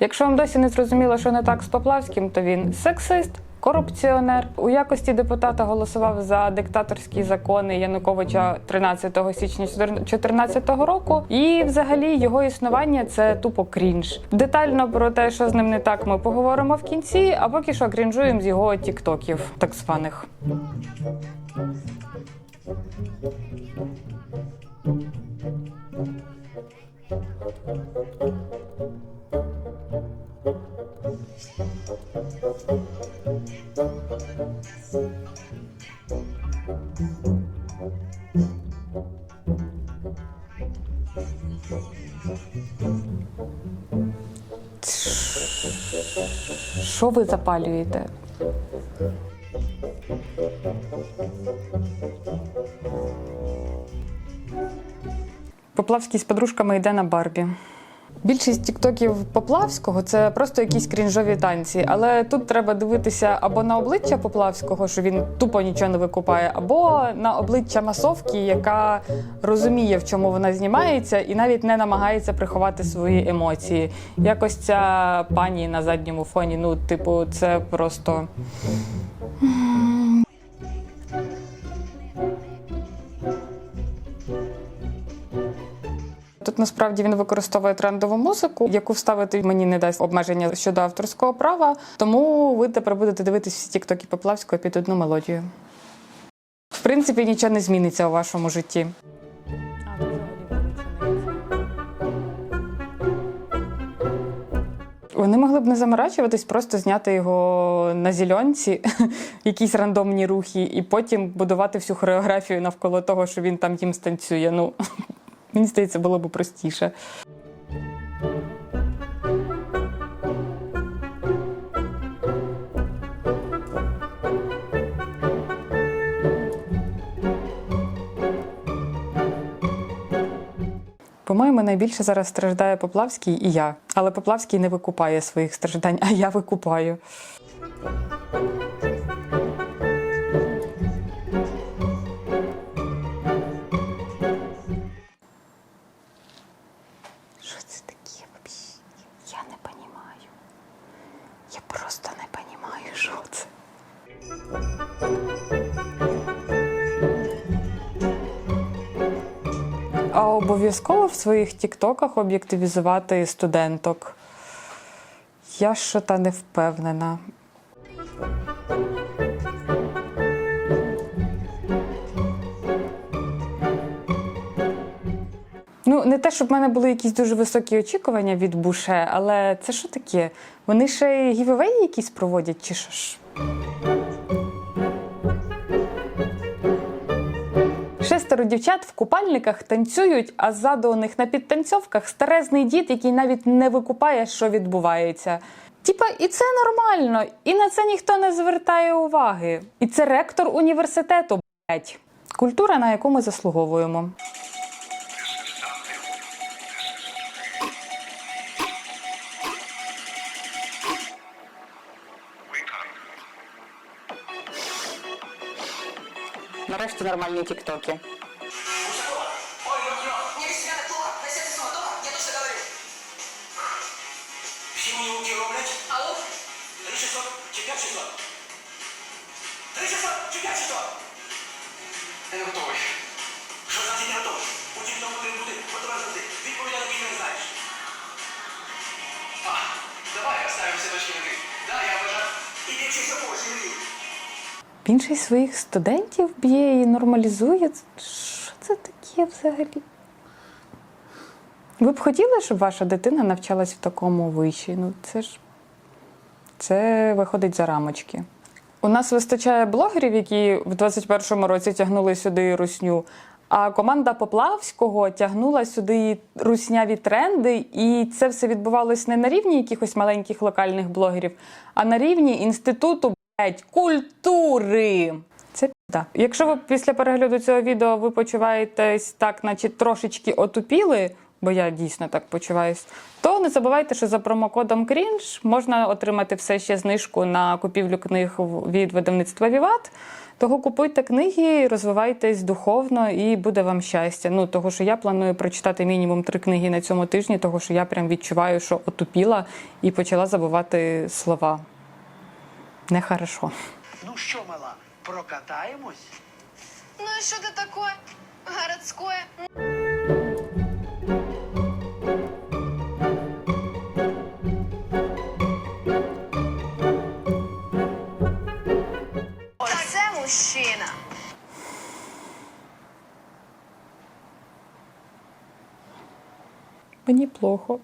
Якщо вам досі не зрозуміло, що не так з Поплавським, то він сексист. Корупціонер у якості депутата голосував за диктаторські закони Януковича 13 січня 2014 року. І взагалі його існування це тупо крінж. Детально про те, що з ним не так, ми поговоримо в кінці. А поки що крінжуємо з його тіктоків, так званих. Що ви запалюєте? Поплавський з подружками йде на Барбі. Більшість тіктоків Поплавського це просто якісь крінжові танці, але тут треба дивитися або на обличчя Поплавського, що він тупо нічого не викупає, або на обличчя масовки, яка розуміє, в чому вона знімається, і навіть не намагається приховати свої емоції. Якось ця пані на задньому фоні. Ну, типу, це просто. Тут насправді він використовує трендову музику, яку вставити мені не дасть обмеження щодо авторського права. Тому ви тепер будете дивитись всі тіктоки Поплавського під одну мелодію. В принципі, нічого не зміниться у вашому житті. Вони могли б не заморачуватись, просто зняти його на зільонці, якісь рандомні рухи, і потім будувати всю хореографію навколо того, що він там їм станцює. Ну, мені здається, було б простіше. По-моєму, найбільше зараз страждає Поплавський і я. Але Поплавський не викупає своїх страждань, а я викупаю. Я просто не розумію, що це. А обов'язково в своїх тіктоках об'єктивізувати студенток. Я що та не впевнена. Не те, щоб в мене були якісь дуже високі очікування від Буше, але це що таке? Вони ще гівевеї якісь проводять, чи що ж? Шестеро дівчат в купальниках танцюють, а ззаду у них на підтанцьовках старезний дід, який навіть не викупає, що відбувається. Типа, і це нормально, і на це ніхто не звертає уваги. І це ректор університету, блять. Культура, на яку ми заслуговуємо. 3600 чи 5600? Я не готовий. Що значить не готовий? У ті, хто потрібен буде подорожувати, відповідати ти не знаєш. А, давай оставимо все точки над «і». Да, я вважав. І більше всього живі. Більшість своїх студентів б'є і нормалізує. Що це таке взагалі? Ви б хотіли, щоб ваша дитина навчалась в такому виші? Ну, це ж це виходить за рамочки. У нас вистачає блогерів, які в 21-му році тягнули сюди русню. А команда Поплавського тягнула сюди русняві тренди, і це все відбувалось не на рівні якихось маленьких локальних блогерів, а на рівні інституту культури. Це пізда. Якщо ви після перегляду цього відео ви почуваєтесь так, наче трошечки отупіли, бо я дійсно так почуваюсь, то не забувайте, що за промокодом Крінж можна отримати все ще знижку на купівлю книг від видавництва Віват. Того купуйте книги, розвивайтесь духовно і буде вам щастя. Ну того, що я планую прочитати мінімум три книги на цьому тижні, того що я прям відчуваю, що отупіла і почала забувати слова. Нехорошо. Ну що, мала, прокатаємось? Ну и что это такое? Городское? Це мужчина. Мені плохо.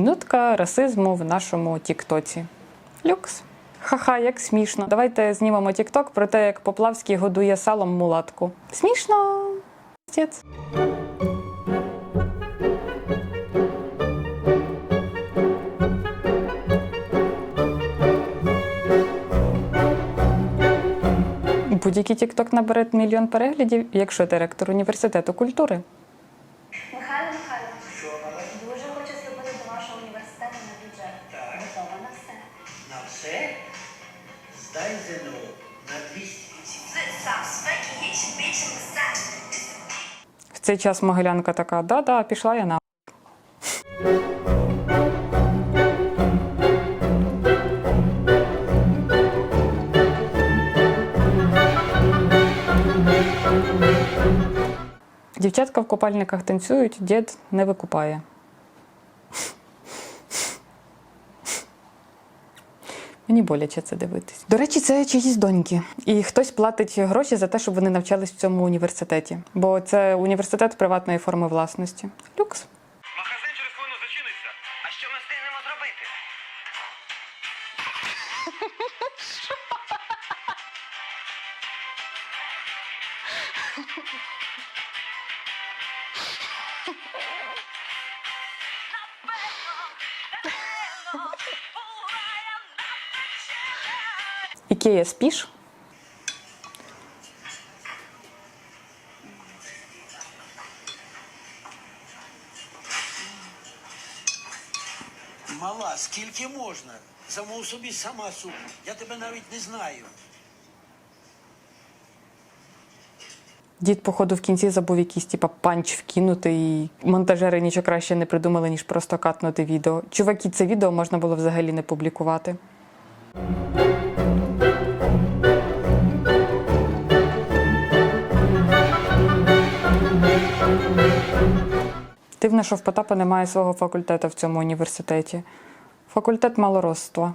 Мінутка расизму в нашому Тіктоці. Люкс. Ха-ха, як смішно. Давайте знімемо Тікток про те, як Поплавський годує салом мулатку. Смішно. Пиздець. Будь-який Тікток набере мільйон переглядів, якщо ти ректор університету культури. Здай ЗНО на 200. В цей час Могилянка така: да-да, пішла я на. Дівчатка в купальниках танцюють, дід не викупає. Мені боляче це дивитись. До речі, це чиїсь доньки. І хтось платить гроші за те, щоб вони навчались в цьому університеті. Бо це університет приватної форми власності. Люкс. Ікея спіш. Мала, скільки можна? Замов собі сама суп. Я тебе навіть не знаю. Дід, походу, в кінці забув якийсь типа панч вкинути, і монтажери нічого краще не придумали, ніж просто катнути відео. Чуваки, це відео можна було взагалі не публікувати. Дивно, що в Потапа немає свого факультету в цьому університеті. Факультет малоросства.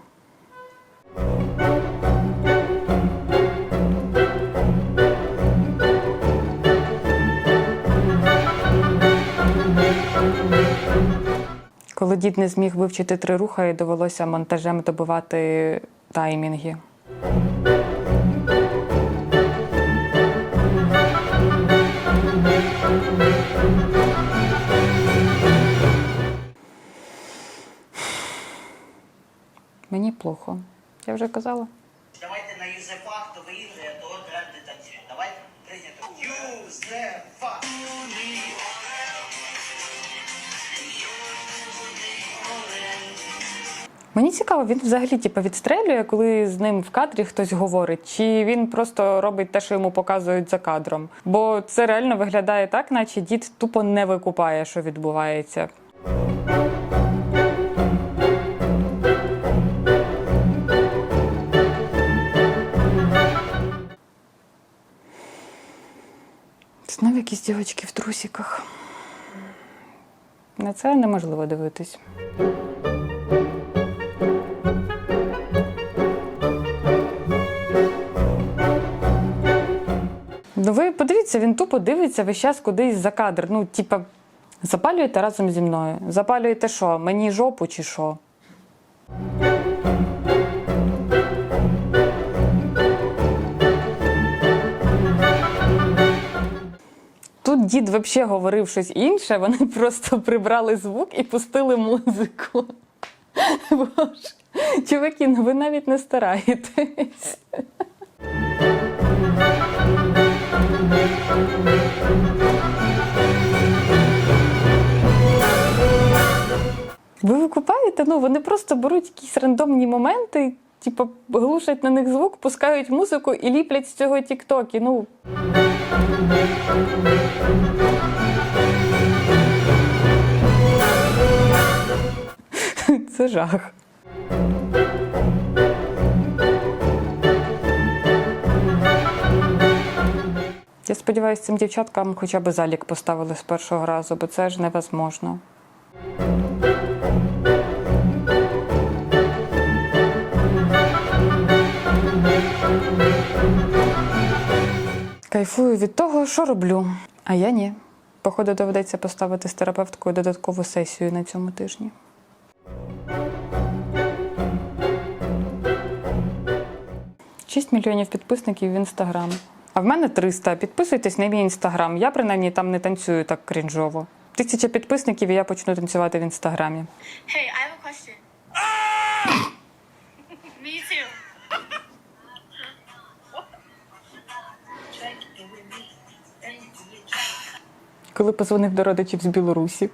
Коли дід не зміг вивчити три рухи, довелося монтажем добивати таймінги. Мені плохо. Я вже казала. Давайте на Юзефа, хто виїжджає, то танцює. Давайте прийнято. Юзефа! Мені цікаво, він взагалі типу, відстрелює, коли з ним в кадрі хтось говорить, чи він просто робить те, що йому показують за кадром. Бо це реально виглядає так, наче дід тупо не викупає, що відбувається. Якісь дівчатки в трусиках. На це неможливо дивитись. Ну ви подивіться, він тупо дивиться весь час кудись за кадр. Ну, типа, запалюєте разом зі мною. Запалюєте що? Мені жопу чи що? Дід взагалі говорив щось інше, вони просто прибрали звук і пустили музику. Боже, чуваки, ну ви навіть не стараєтесь. Ви викупаєте? Ну вони просто беруть якісь рандомні моменти, типу, глушать на них звук, пускають музику і ліплять з цього тіктоки. Ну. Це жах. Я сподіваюся, цим дівчаткам хоча б залік поставили з першого разу, бо це ж невозможно. Кайфую від того, що роблю. А я ні. Походу, доведеться поставити з терапевткою додаткову сесію на цьому тижні. Шість мільйонів підписників в інстаграм. А в мене 300. Підписуйтесь на мій інстаграм. Я принаймні там не танцюю так крінжово. Тисяча підписників, і я почну танцювати в інстаграмі. Hey, I have a question. Me too. Коли позвонив до родичів з Білорусі.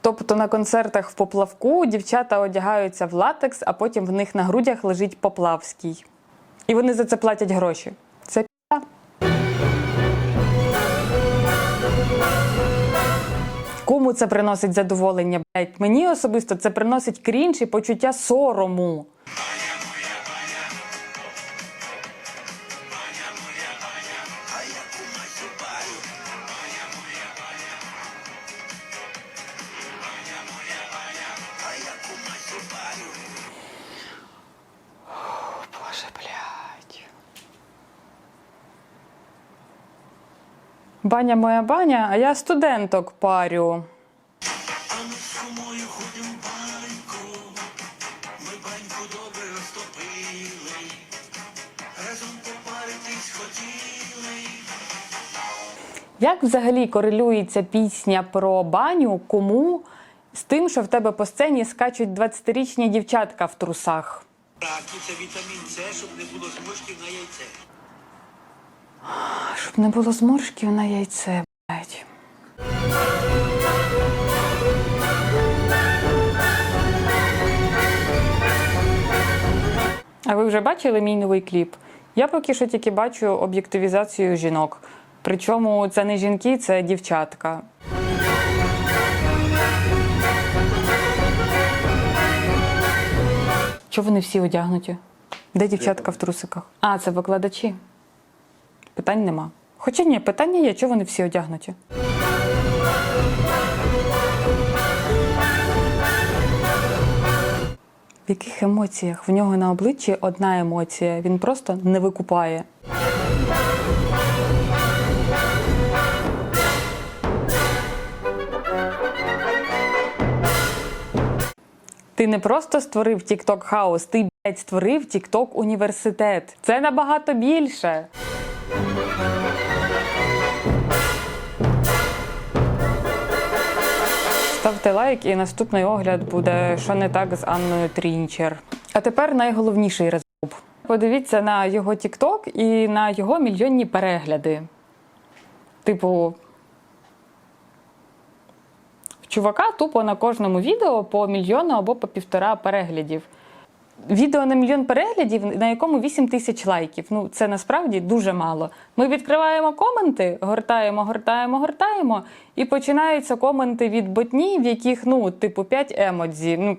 Тобто на концертах в поплавку дівчата одягаються в латекс, а потім в них на грудях лежить поплавський. І вони за це платять гроші. Кому це приносить задоволення? Блять, мені особисто це приносить крінж і почуття сорому. Баня моя баня, а я студенток парю. Як взагалі корелюється пісня про баню кому з тим, що в тебе по сцені скачуть 20-річні дівчатка в трусах? Раки це вітамін С, щоб не було зморшків на яйце. Щоб не було зморшків на яйце. А ви вже бачили мій новий кліп? Я поки що тільки бачу об'єктивізацію жінок. Причому це не жінки, це дівчатка. Чого вони всі одягнуті? Де дівчатка в трусиках? А, це викладачі. Питань нема. Хоча ні, питання є, чого вони всі одягнуті. В яких емоціях? В нього на обличчі одна емоція. Він просто не викупає. Ти не просто створив TikTok хаус, ти блядь, створив TikTok університет. Це набагато більше. Ставте лайк, і наступний огляд буде що не так з Анною Трінчер. А тепер найголовніший резуб. Подивіться на його TikTok і на його мільйонні перегляди. Типу, чувака тупо на кожному відео по мільйону або по півтора переглядів. Відео на мільйон переглядів, на якому 8 тисяч лайків. Ну, це насправді дуже мало. Ми відкриваємо коменти, гортаємо, гортаємо, гортаємо, і починаються коменти від ботні, в яких, ну, типу, 5 емодзі. Ну,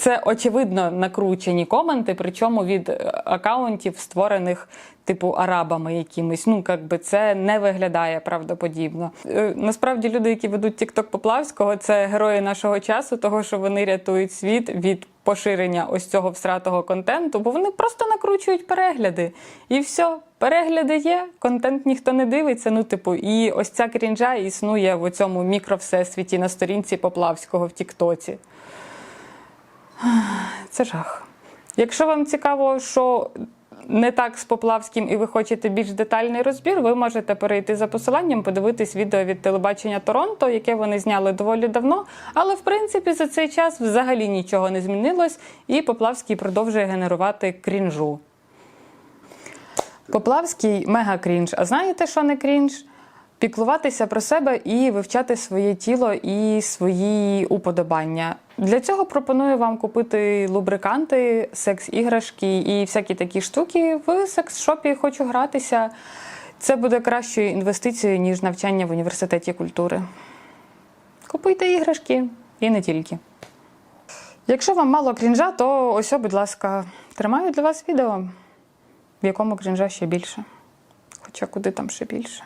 Це очевидно накручені коменти, причому від е, акаунтів, створених типу арабами якимись. Ну, якби це не виглядає правдоподібно. Е, Насправді люди, які ведуть Тікток Поплавського, це герої нашого часу, того що вони рятують світ від поширення ось цього всратого контенту, бо вони просто накручують перегляди. І все, перегляди є, контент ніхто не дивиться. Ну, типу, і ось ця крінжа існує в цьому мікровсесвіті на сторінці Поплавського в Тіктоці. Це жах. Якщо вам цікаво, що не так з Поплавським і ви хочете більш детальний розбір, ви можете перейти за посиланням, подивитись відео від телебачення Торонто, яке вони зняли доволі давно. Але в принципі за цей час взагалі нічого не змінилось, і Поплавський продовжує генерувати крінжу. Поплавський мега крінж. А знаєте, що не крінж? Піклуватися про себе і вивчати своє тіло і свої уподобання. Для цього пропоную вам купити лубриканти, секс-іграшки і всякі такі штуки в секс-шопі хочу гратися. Це буде кращою інвестицією, ніж навчання в університеті культури. Купуйте іграшки і не тільки. Якщо вам мало крінжа, то ось, будь ласка, тримаю для вас відео, в якому крінжа ще більше. Хоча куди там ще більше.